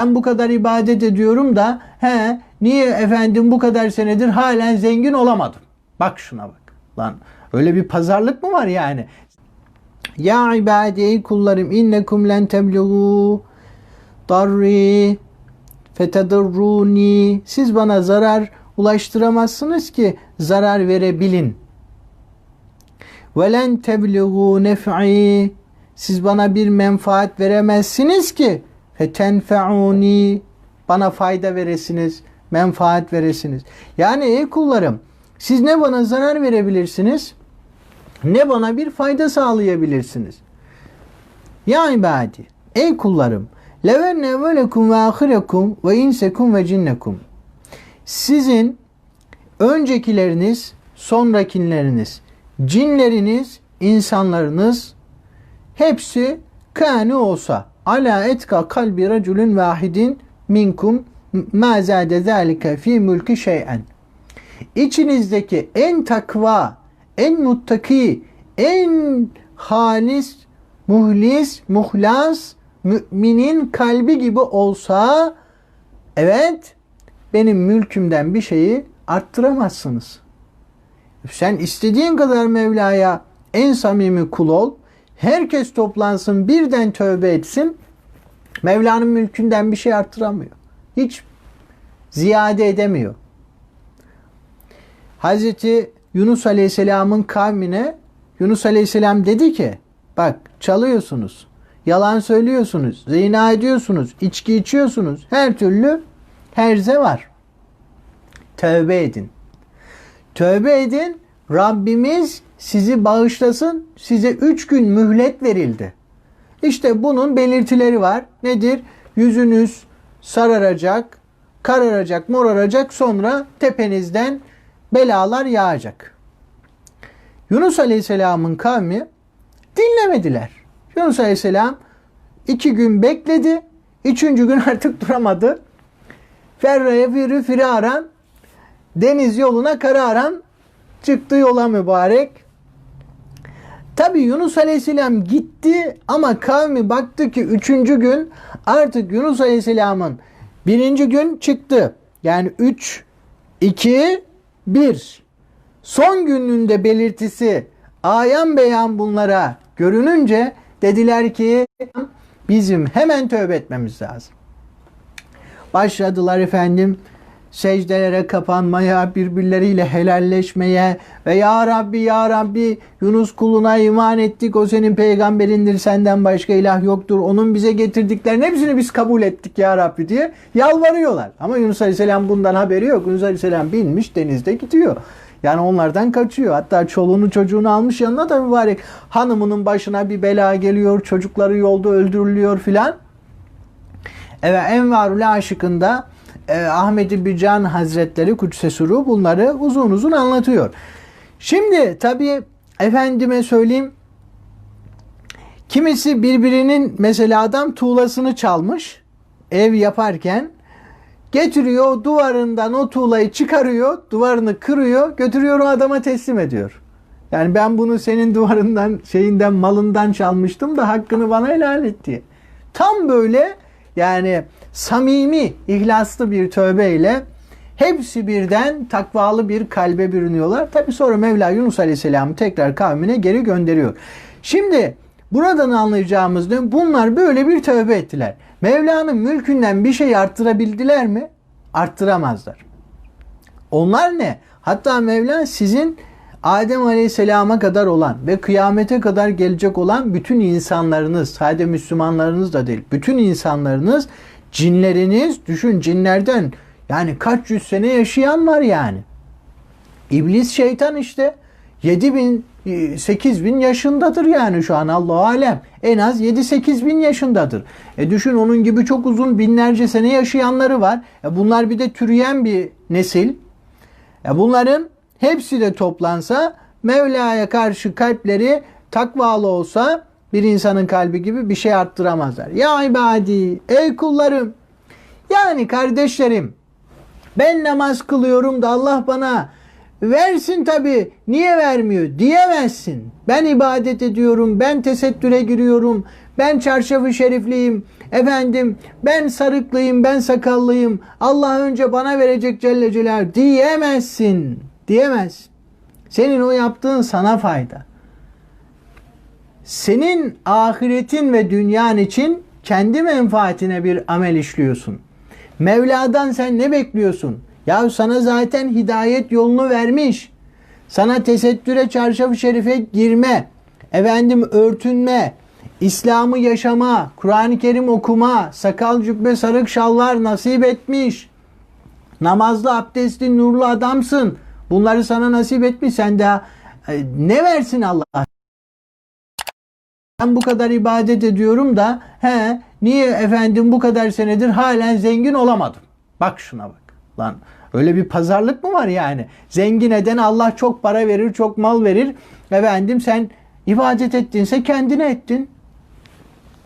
ben bu kadar ibadet ediyorum da he niye efendim bu kadar senedir halen zengin olamadım. Bak şuna bak. Lan öyle bir pazarlık mı var yani? Ya ibadi ey kullarım innekum len teblughu darri fetedurruni siz bana zarar ulaştıramazsınız ki zarar verebilin. Velen teblughu nef'i siz bana bir menfaat veremezsiniz ki fetenfeuni bana fayda veresiniz, menfaat veresiniz. Yani ey kullarım siz ne bana zarar verebilirsiniz ne bana bir fayda sağlayabilirsiniz. Ya ibadi ey kullarım levenne evvelekum ve ahirekum ve insekum ve cinnekum sizin öncekileriniz, sonrakileriniz, cinleriniz, insanlarınız hepsi kâni olsa ala etka kalbi raculun vahidin minkum ma zâde zâlike fî mülki şey'en. İçinizdeki en takva, en muttaki, en halis, muhlis, muhlas, müminin kalbi gibi olsa evet benim mülkümden bir şeyi arttıramazsınız. Sen istediğin kadar Mevla'ya en samimi kul ol. Herkes toplansın birden tövbe etsin. Mevla'nın mülkünden bir şey arttıramıyor. Hiç ziyade edemiyor. Hazreti Yunus Aleyhisselam'ın kavmine Yunus Aleyhisselam dedi ki bak çalıyorsunuz, yalan söylüyorsunuz, zina ediyorsunuz, içki içiyorsunuz. Her türlü herze var. Tövbe edin. Tövbe edin. Rabbimiz sizi bağışlasın. Size üç gün mühlet verildi. İşte bunun belirtileri var. Nedir? Yüzünüz sararacak, kararacak, moraracak. Sonra tepenizden belalar yağacak. Yunus Aleyhisselam'ın kavmi dinlemediler. Yunus Aleyhisselam iki gün bekledi. Üçüncü gün artık duramadı. Ferra'ya firü firaran deniz yoluna kararan çıktı yola mübarek. Tabi Yunus Aleyhisselam gitti ama kavmi baktı ki üçüncü gün artık Yunus Aleyhisselam'ın birinci gün çıktı. Yani 3, 2, 1. Son gününde belirtisi ayan beyan bunlara görününce dediler ki bizim hemen tövbe etmemiz lazım. Başladılar efendim secdelere kapanmaya, birbirleriyle helalleşmeye ve Ya Rabbi Ya Rabbi Yunus kuluna iman ettik. O senin peygamberindir. Senden başka ilah yoktur. Onun bize getirdiklerini hepsini biz kabul ettik Ya Rabbi diye yalvarıyorlar. Ama Yunus Aleyhisselam bundan haberi yok. Yunus Aleyhisselam binmiş denizde gidiyor. Yani onlardan kaçıyor. Hatta çoluğunu çocuğunu almış yanına da mübarek. Hanımının başına bir bela geliyor. Çocukları yolda öldürülüyor filan. Evet Envarul Aşık'ında e, Ahmet Bican Hazretleri Kudsesuru bunları uzun uzun anlatıyor. Şimdi tabi efendime söyleyeyim kimisi birbirinin mesela adam tuğlasını çalmış ev yaparken getiriyor duvarından o tuğlayı çıkarıyor duvarını kırıyor götürüyor o adama teslim ediyor. Yani ben bunu senin duvarından şeyinden malından çalmıştım da hakkını bana helal et diye. Tam böyle yani samimi, ihlaslı bir tövbeyle hepsi birden takvalı bir kalbe bürünüyorlar. Tabi sonra Mevla Yunus Aleyhisselam'ı tekrar kavmine geri gönderiyor. Şimdi buradan anlayacağımız ne? Bunlar böyle bir tövbe ettiler. Mevla'nın mülkünden bir şey arttırabildiler mi? Arttıramazlar. Onlar ne? Hatta Mevla sizin Adem Aleyhisselam'a kadar olan ve kıyamete kadar gelecek olan bütün insanlarınız, sadece Müslümanlarınız da değil, bütün insanlarınız, cinleriniz, düşün cinlerden yani kaç yüz sene yaşayan var yani. İblis şeytan işte 7 bin 8 bin yaşındadır yani şu an Allah alem. En az 7-8 bin yaşındadır. E düşün onun gibi çok uzun binlerce sene yaşayanları var. E bunlar bir de türeyen bir nesil. E bunların hepsi de toplansa Mevla'ya karşı kalpleri takvalı olsa bir insanın kalbi gibi bir şey arttıramazlar. Ya ibadi, ey kullarım, yani kardeşlerim, ben namaz kılıyorum da Allah bana versin tabi, niye vermiyor diyemezsin. Ben ibadet ediyorum, ben tesettüre giriyorum, ben çarşafı şerifliyim, efendim ben sarıklıyım, ben sakallıyım, Allah önce bana verecek Celle Celal diyemezsin. Diyemez. Senin o yaptığın sana fayda. Senin ahiretin ve dünyan için kendi menfaatine bir amel işliyorsun. Mevla'dan sen ne bekliyorsun? Ya sana zaten hidayet yolunu vermiş. Sana tesettüre çarşaf-ı şerife girme, efendim örtünme, İslam'ı yaşama, Kur'an-ı Kerim okuma, sakal cübbe sarık şalvar nasip etmiş. Namazlı, abdestli, nurlu adamsın. Bunları sana nasip etmiş. Sen daha e, ne versin Allah? Ben bu kadar ibadet ediyorum da he niye efendim bu kadar senedir halen zengin olamadım? Bak şuna bak. Lan öyle bir pazarlık mı var yani? Zengin eden Allah çok para verir, çok mal verir. Efendim sen ibadet ettinse kendine ettin.